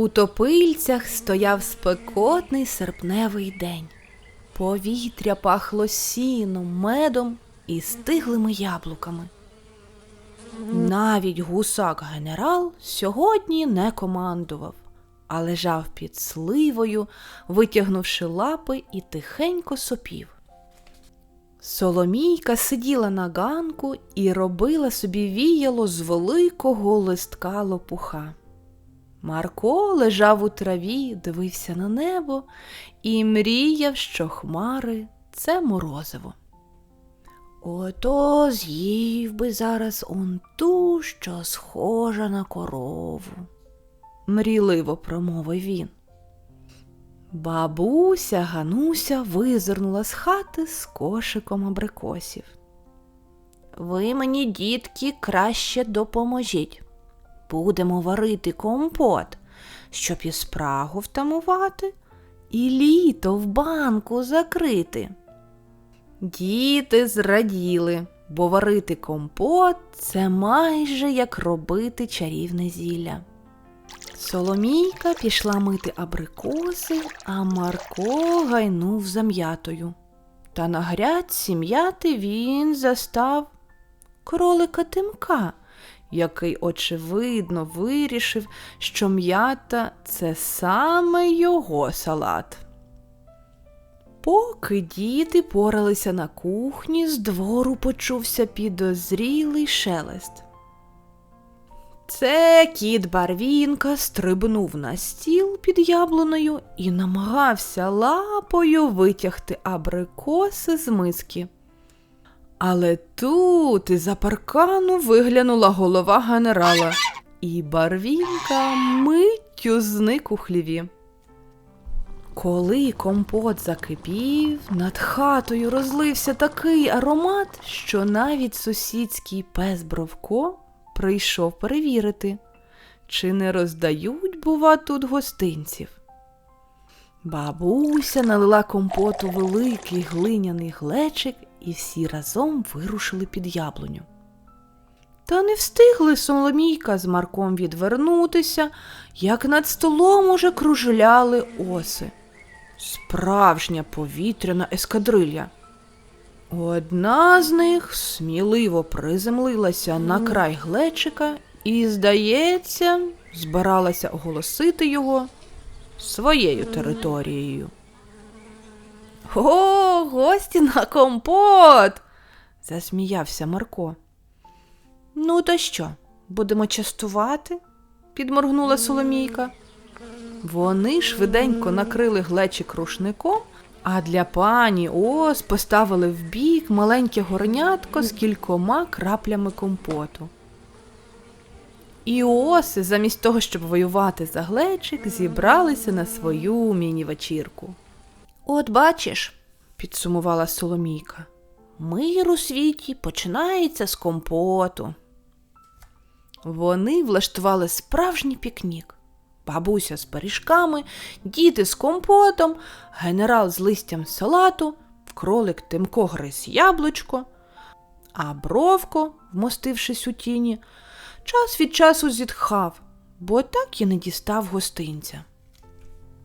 У топильцях стояв спекотний серпневий день. Повітря пахло сіном, медом і стиглими яблуками. Навіть гусак генерал сьогодні не командував, а лежав під сливою, витягнувши лапи і тихенько сопів. Соломійка сиділа на ганку і робила собі віяло з великого листка лопуха. Марко лежав у траві, дивився на небо і мріяв, що хмари це морозиво. Ото з'їв би зараз он ту, що схожа на корову, мрійливо промовив він. Бабуся Гануся визирнула з хати з кошиком абрикосів. Ви мені, дітки, краще допоможіть. Будемо варити компот, щоб і спрагу втамувати, і літо в банку закрити. Діти зраділи, бо варити компот це майже як робити чарівне зілля. Соломійка пішла мити абрикоси, а Марко гайнув за м'ятою. Та на грядці м'яти він застав кролика Тимка, який, очевидно, вирішив, що м'ята це саме його салат. Поки діти поралися на кухні, з двору почувся підозрілий шелест. Це кіт Барвінка стрибнув на стіл під яблуною і намагався лапою витягти абрикоси з миски. Але тут із за паркану виглянула голова генерала, і Барвінка миттю зник у хліві. Коли компот закипів, над хатою розлився такий аромат, що навіть сусідський пес Бровко прийшов перевірити, чи не роздають, бува, тут гостинців. Бабуся налила компоту великий глиняний глечик, і всі разом вирушили під яблуню. Та не встигли Соломійка з Марком відвернутися, як над столом уже кружляли оси. Справжня повітряна ескадрилья. Одна з них сміливо приземлилася на край глечика і, здається, збиралася оголосити його своєю територією. О, гості на компот. засміявся Марко. Ну, то що, будемо частувати? підморгнула Соломійка. Вони швиденько накрили глечик рушником, а для пані Ос поставили в бік маленьке горнятко з кількома краплями компоту. І оси, замість того, щоб воювати за глечик, зібралися на свою міні-вечірку. От бачиш, підсумувала Соломійка, мир у світі починається з компоту. Вони влаштували справжній пікнік. Бабуся з пиріжками, діти з компотом, генерал з листям салату, кролик Тимко гриз яблучко, а бровко, вмостившись у тіні, час від часу зітхав, бо так і не дістав гостинця.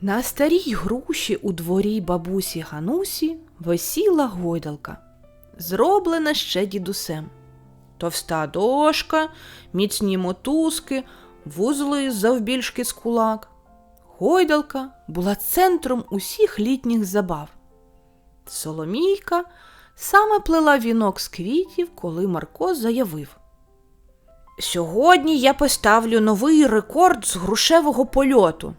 На старій груші у дворі бабусі Ганусі висіла гойдалка, зроблена ще дідусем. Товста дошка, міцні мотузки, вузли завбільшки з кулак. Гойдалка була центром усіх літніх забав. Соломійка саме плела вінок з квітів, коли Марко заявив. Сьогодні я поставлю новий рекорд з грушевого польоту.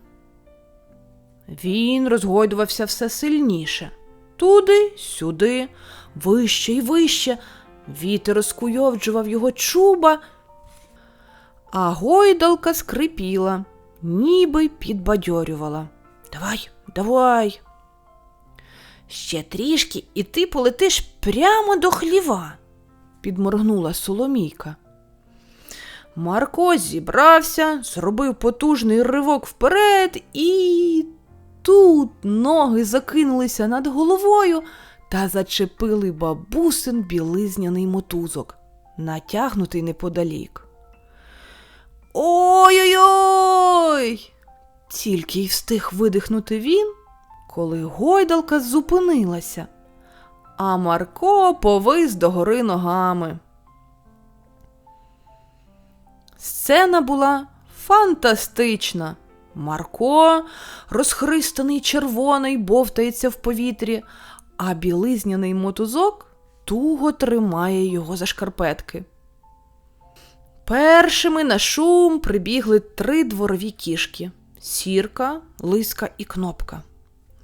Він розгойдувався все сильніше. Туди, сюди, вище й вище. Вітер розкуйовджував його чуба, а гойдалка скрипіла, ніби підбадьорювала. Давай, давай. Ще трішки, і ти полетиш прямо до хліва, підморгнула Соломійка. Марко зібрався, зробив потужний ривок вперед, і тут ноги закинулися над головою та зачепили бабусин білизняний мотузок, натягнутий неподалік. Ой-ой-ой! Тільки й встиг видихнути він, коли гойдалка зупинилася, а Марко повис догори ногами. Сцена була фантастична. Марко, розхристаний червоний, бовтається в повітрі, а білизняний мотузок туго тримає його за шкарпетки. Першими на шум прибігли три дворові кішки сірка, лиска і кнопка.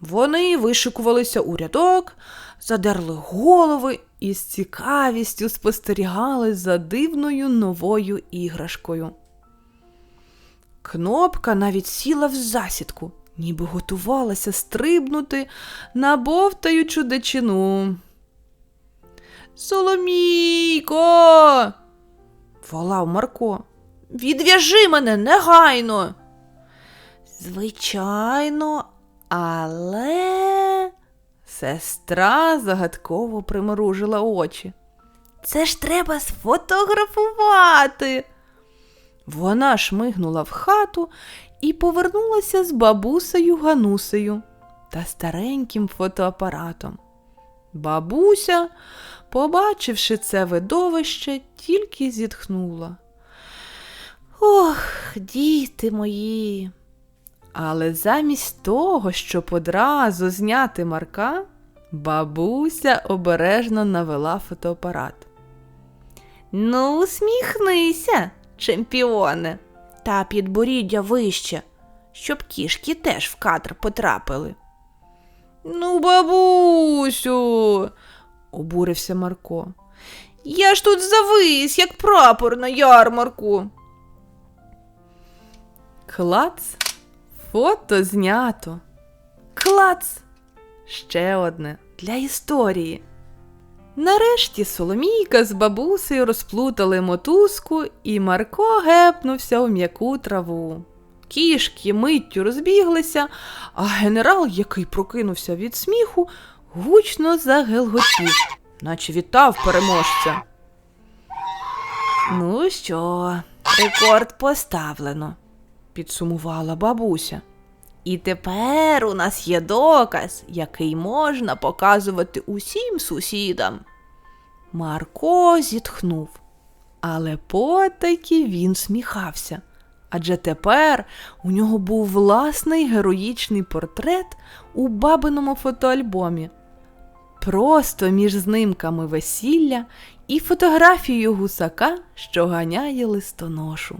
Вони вишикувалися у рядок, задерли голови і з цікавістю спостерігали за дивною новою іграшкою. Кнопка навіть сіла в засідку, ніби готувалася стрибнути на бовтаючу дичину. Соломійко. волав Марко. Відв'яжи мене негайно. Звичайно, але. Сестра загадково примружила очі. Це ж треба сфотографувати. Вона шмигнула в хату і повернулася з бабусею Ганусею та стареньким фотоапаратом. Бабуся, побачивши це видовище, тільки зітхнула. Ох, діти мої. Але замість того, щоб одразу зняти Марка, бабуся обережно навела фотоапарат. Ну, усміхнися, чемпіоне, та підборіддя вище, щоб кішки теж в кадр потрапили. Ну, бабусю, обурився Марко. Я ж тут завис, як прапор на ярмарку. Клац, фото знято. Клац. Ще одне для історії. Нарешті Соломійка з бабусею розплутали мотузку, і Марко гепнувся в м'яку траву. Кішки миттю розбіглися, а генерал, який прокинувся від сміху, гучно загелготів, наче вітав переможця. Ну що, рекорд поставлено, підсумувала бабуся. І тепер у нас є доказ, який можна показувати усім сусідам. Марко зітхнув, але потайки він сміхався. Адже тепер у нього був власний героїчний портрет у бабиному фотоальбомі. Просто між знимками весілля і фотографією гусака, що ганяє листоношу.